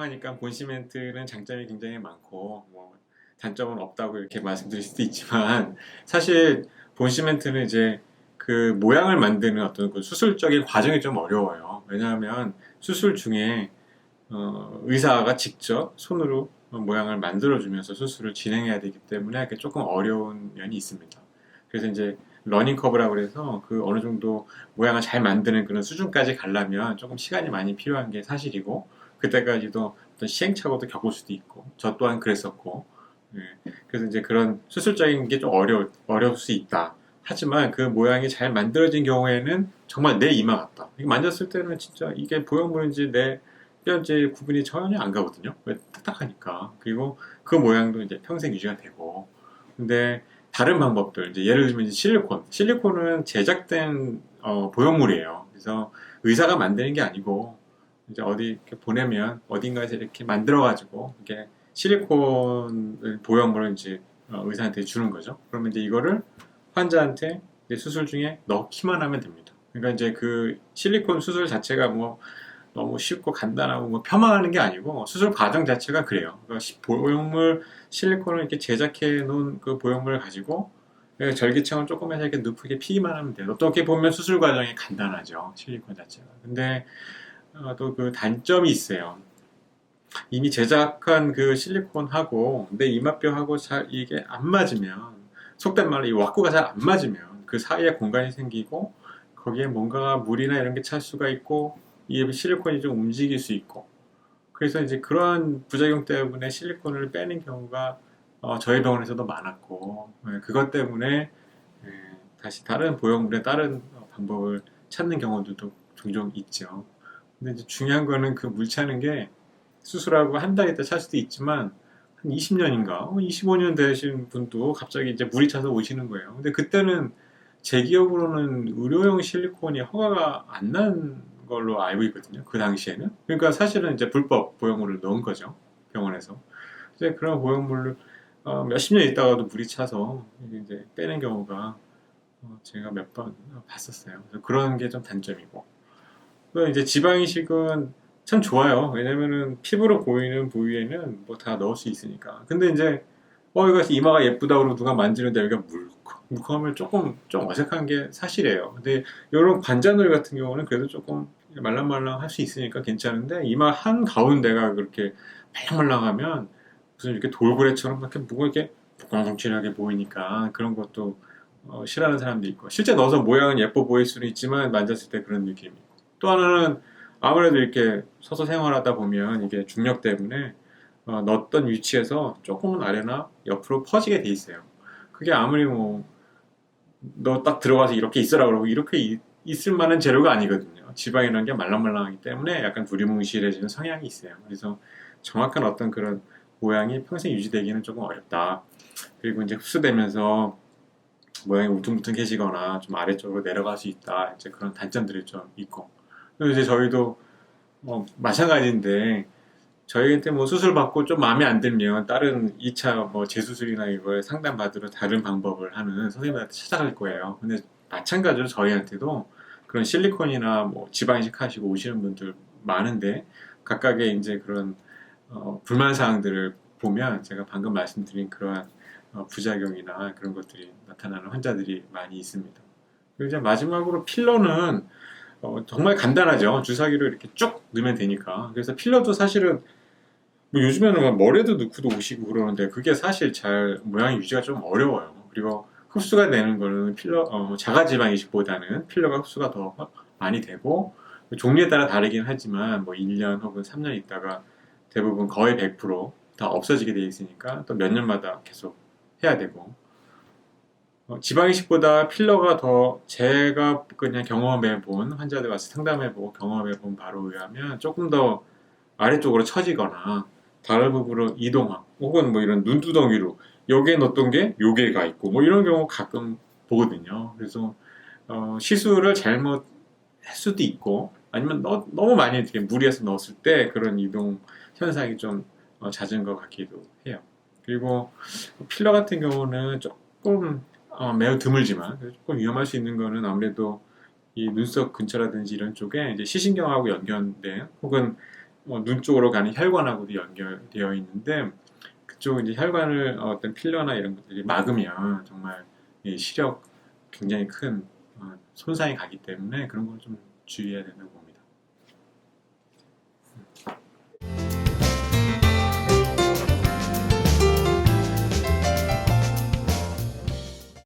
하니까 본 시멘트는 장점이 굉장히 많고 뭐 단점은 없다고 이렇게 말씀드릴 수도 있지만 사실 본 시멘트는 이제 그 모양을 만드는 어떤 그 수술적인 과정이 좀 어려워요. 왜냐하면 수술 중에 어, 의사가 직접 손으로 모양을 만들어주면서 수술을 진행해야 되기 때문에 이렇게 조금 어려운 면이 있습니다. 그래서 이제 러닝 커브라고 그래서 그 어느 정도 모양을 잘 만드는 그런 수준까지 가려면 조금 시간이 많이 필요한 게 사실이고 그때까지도 어떤 시행착오도 겪을 수도 있고 저 또한 그랬었고 예. 그래서 이제 그런 수술적인 게 좀 어려 어려울 수 있다. 하지만 그 모양이 잘 만들어진 경우에는 정말 내 이마 같다. 만졌을 때는 진짜 이게 보형물인지 내 뼈인지 구분이 전혀 안 가거든요. 왜 딱딱하니까. 그리고 그 모양도 이제 평생 유지가 되고. 근데 다른 방법들, 이제 예를 들면 실리콘. 실리콘은 제작된 어, 보형물이에요. 그래서 의사가 만드는 게 아니고 이제 어디 이렇게 보내면 어딘가에서 이렇게 만들어가지고 이게 실리콘 보형물을 이제 어, 의사한테 주는 거죠. 그러면 이제 이거를 환자한테 이제 수술 중에 넣기만 하면 됩니다. 그러니까 이제 그 실리콘 수술 자체가 뭐 너무 쉽고 간단하고 뭐 폄하하는 게 아니고 수술 과정 자체가 그래요. 그러니까 시- 보형물 실리콘을 이렇게 제작해 놓은 그 보형물을 가지고 그 절기층을 조금해서 이렇게 눕게 피기만 하면 돼요. 어떻게 보면 수술 과정이 간단하죠. 실리콘 자체가. 근데 어, 또 그 단점이 있어요. 이미 제작한 그 실리콘하고 내 이마뼈하고 잘 이게 안 맞으면 속된 말로 이 왁구가 잘 안 맞으면 그 사이에 공간이 생기고 거기에 뭔가 물이나 이런 게 찰 수가 있고 이 실리콘이 좀 움직일 수 있고 그래서 이제 그러한 부작용 때문에 실리콘을 빼는 경우가 어, 저희 병원에서도 많았고 예, 그것 때문에 예, 다시 다른 보형물의 다른 어, 방법을 찾는 경우들도 종종 있죠. 근데 이제 중요한 거는 그 물 차는 게 수술하고 한 달 있다 찰 수도 있지만 한 20년인가 25년 되신 분도 갑자기 이제 물이 차서 오시는 거예요. 근데 그때는 제 기억으로는 의료용 실리콘이 허가가 안 난 걸로 알고 있거든요. 그 당시에는. 그러니까 사실은 이제 불법 보형물을 넣은 거죠. 병원에서. 이제 그런 보형물을 어, 몇십 년 있다가도 물이 차서 이제 빼는 경우가 어, 제가 몇 번 봤었어요. 그런 게 좀 단점이고. 또 이제 지방이식은 참 좋아요. 왜냐면은 피부로 보이는 부위에는 뭐 다 넣을 수 있으니까. 근데 이제 어 이거 이마가 예쁘다 그러고 누가 만지는데 여기가 물컹 물컹하면 조금 좀 어색한 게 사실이에요. 근데 이런 관자놀이 같은 경우는 그래도 조금 말랑말랑 할 수 있으니까 괜찮은데 이마 한 가운데가 그렇게 말랑말랑하면 무슨 이렇게 돌고래처럼 이렇게 뭐가 이렇게 뭉뭉칠하게 보이니까 그런 것도 어, 싫어하는 사람도 있고 실제 넣어서 모양은 예뻐 보일 수는 있지만 만졌을 때 그런 느낌이 또 하나는 아무래도 이렇게 서서 생활하다 보면 이게 중력 때문에 어, 넣었던 위치에서 조금은 아래나 옆으로 퍼지게 돼 있어요. 그게 아무리 뭐 너 딱 들어가서 이렇게 있으라 그러고 이렇게 이- 있을 만한 재료가 아니거든요. 지방이라는 게 말랑말랑하기 때문에 약간 두리뭉실해지는 성향이 있어요. 그래서 정확한 어떤 그런 모양이 평생 유지되기는 조금 어렵다. 그리고 이제 흡수되면서 모양이 울퉁불퉁해지거나 좀 아래쪽으로 내려갈 수 있다. 이제 그런 단점들이 좀 있고. 그리고 이제 저희도 뭐 마찬가지인데 저희한테 뭐 수술 받고 좀 마음에 안 들면 다른 2차 뭐 재수술이나 이걸 상담 받으러 다른 방법을 하는 선생님한테 찾아갈 거예요. 근데 마찬가지로 저희한테도 그런 실리콘이나 뭐 지방이식 하시고 오시는 분들 많은데 각각의 이제 그런 어, 불만 사항들을 보면 제가 방금 말씀드린 그러한 어, 부작용이나 그런 것들이 나타나는 환자들이 많이 있습니다. 그리고 이제 마지막으로 필러는 어, 정말 간단하죠. 주사기로 이렇게 쭉 넣으면 되니까. 그래서 필러도 사실은 뭐 요즘에는 막 머리에도 넣고도 오시고 그러는데 그게 사실 잘 모양이 유지가 좀 어려워요. 그리고 흡수가 되는 거는 필러 어, 자가지방 이식보다는 필러가 흡수가 더 많이 되고 종류에 따라 다르긴 하지만 뭐 1년 혹은 3년 있다가 대부분 거의 100%다 없어지게 돼 있으니까 또 몇 년마다 계속 해야 되고 어, 지방이식보다 필러가 더 제가 그냥 경험해 본 환자들 와서 상담해 보고 경험해 본 바로 의하면 조금 더 아래쪽으로 처지거나 다른 부분으로 이동하고 혹은 뭐 이런 눈두덩이로 여기에 넣었던 게 여기에 가 있고 뭐 이런 경우 가끔 보거든요. 그래서 어, 시술을 잘못 할 수도 있고 아니면 너, 무 많이 이렇게 무리해서 넣었을 때 그런 이동 현상이 좀 어, 잦은 것 같기도 해요. 그리고 필러 같은 경우는 조금 어, 매우 드물지만 조금 위험할 수 있는 거는 아무래도 이 눈썹 근처라든지 이런 쪽에 이제 시신경하고 연결된 혹은 어, 눈 쪽으로 가는 혈관하고도 연결되어 있는데 그쪽 이제 혈관을 어떤 필러나 이런 것들이 막으면 정말 이 시력 굉장히 큰 어, 손상이 가기 때문에 그런 걸 좀 주의해야 된다고 봅니다.